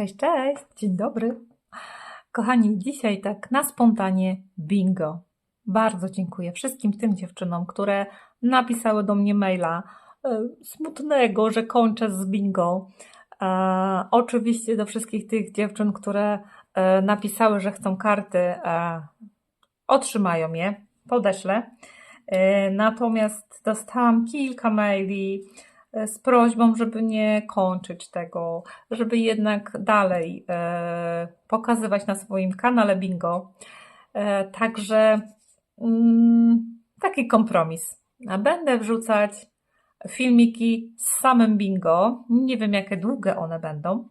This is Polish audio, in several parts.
Cześć, cześć, dzień dobry. Kochani, dzisiaj tak na spontanie bingo. Bardzo dziękuję wszystkim tym dziewczynom, które napisały do mnie maila e, smutnego, że kończę z bingo. E, oczywiście do wszystkich tych dziewczyn, które e, napisały, że chcą karty, otrzymają je, podeślę. Natomiast dostałam kilka maili z prośbą, żeby nie kończyć tego, żeby jednak dalej e, pokazywać na swoim kanale Bingo. E, Także mm, taki kompromis. Będę wrzucać filmiki z samym bingo. Nie wiem, jakie długie one będą,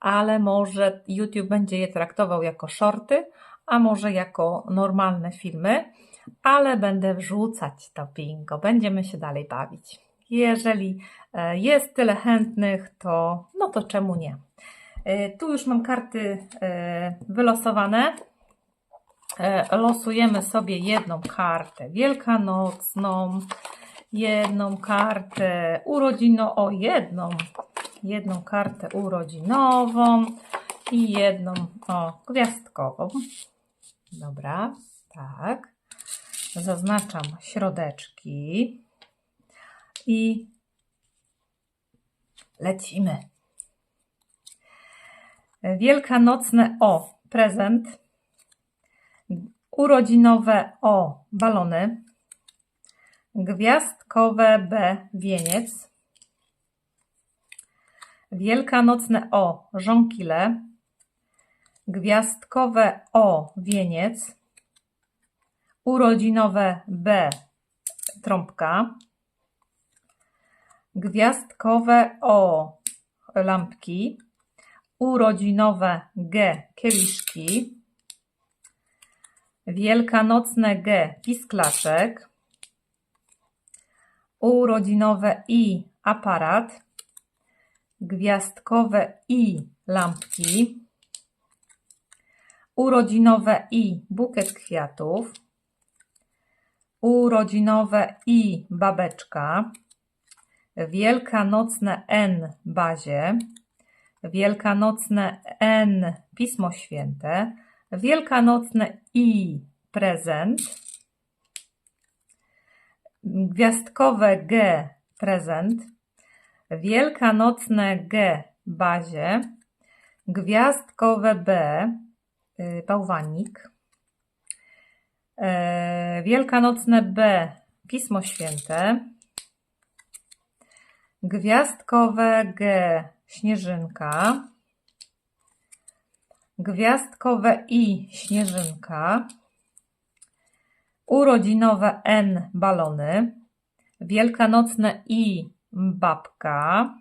ale może YouTube będzie je traktował jako shorty, a może jako normalne filmy, ale będę wrzucać to bingo. Będziemy się dalej bawić. Jeżeli e, jest tyle chętnych, to no to czemu nie? E, Tu już mam karty e, wylosowane. Losujemy sobie jedną kartę wielkanocną, jedną kartę urodzinową, o jedną, jedną kartę urodzinową i jedną o gwiazdkową. Dobra, tak. Zaznaczam środeczki i lecimy. Wielkanocne O prezent. Urodzinowe O balony. Gwiazdkowe B wieniec. Wielkanocne O żonkile. Gwiazdkowe O wieniec. Urodzinowe B trąbka. Gwiazdkowe O lampki. Urodzinowe G kieliszki. Wielkanocne G pisklaczek. Urodzinowe I aparat. Gwiazdkowe I lampki. Urodzinowe I bukiet kwiatów. Urodzinowe I babeczka. Wielkanocne N bazie. Wielkanocne N Pismo Święte. Wielkanocne I prezent. Gwiazdkowe G prezent. Wielkanocne G bazie. Gwiazdkowe B y, bałwanik. E, Wielkanocne B Pismo Święte. Gwiazdkowe G śnieżynka. Gwiazdkowe I śnieżynka. Urodzinowe N balony. Wielkanocne I babka.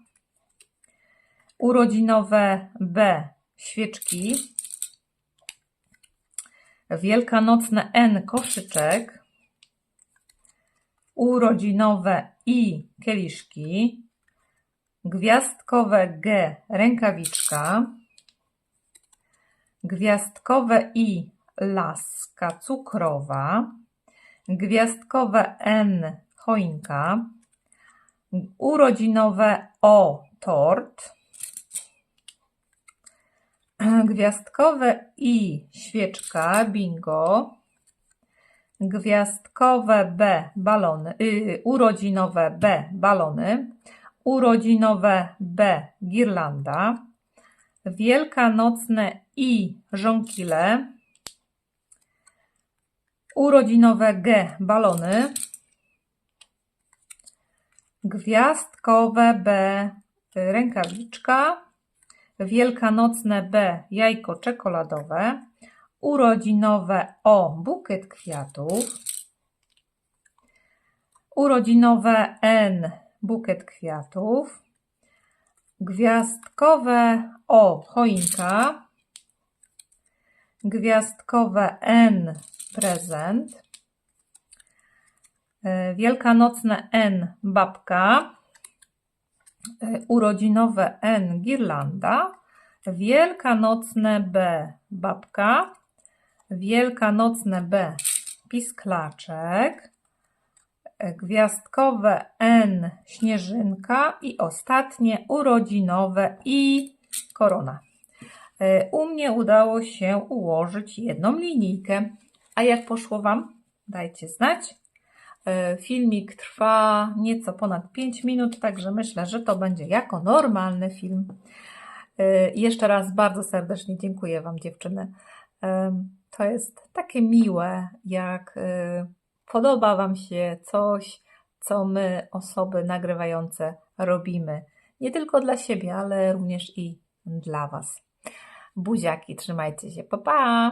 Urodzinowe B świeczki. Wielkanocne N koszyczek. Urodzinowe I kieliszki. Gwiazdkowe G rękawiczka. Gwiazdkowe I laska cukrowa. Gwiazdkowe N choinka. Urodzinowe O tort. Gwiazdkowe I świeczka bingo. Gwiazdkowe B balony, y, urodzinowe B balony. Urodzinowe B girlanda. Wielkanocne I żonkile. Urodzinowe G balony. Gwiazdkowe B rękawiczka. Wielkanocne B jajko czekoladowe. Urodzinowe O bukiet kwiatów. Urodzinowe N bukiet kwiatów. Gwiazdkowe O choinka. Gwiazdkowe N prezent. E, Wielkanocne N babka. E, Urodzinowe N girlanda. Wielkanocne B babka. Wielkanocne B pisklaczek. Gwiazdkowe N śnieżynka i ostatnie urodzinowe i korona. E, U mnie udało się ułożyć jedną linijkę. A jak poszło Wam? Dajcie znać. E, Filmik trwa nieco ponad 5 minut, także myślę, że to będzie jako normalny film. E, Jeszcze raz bardzo serdecznie dziękuję Wam, dziewczyny. To jest takie miłe, jak podoba Wam się coś, co my, osoby nagrywające, robimy. Nie tylko dla siebie, ale również i dla Was. Buziaki, trzymajcie się. Pa, pa!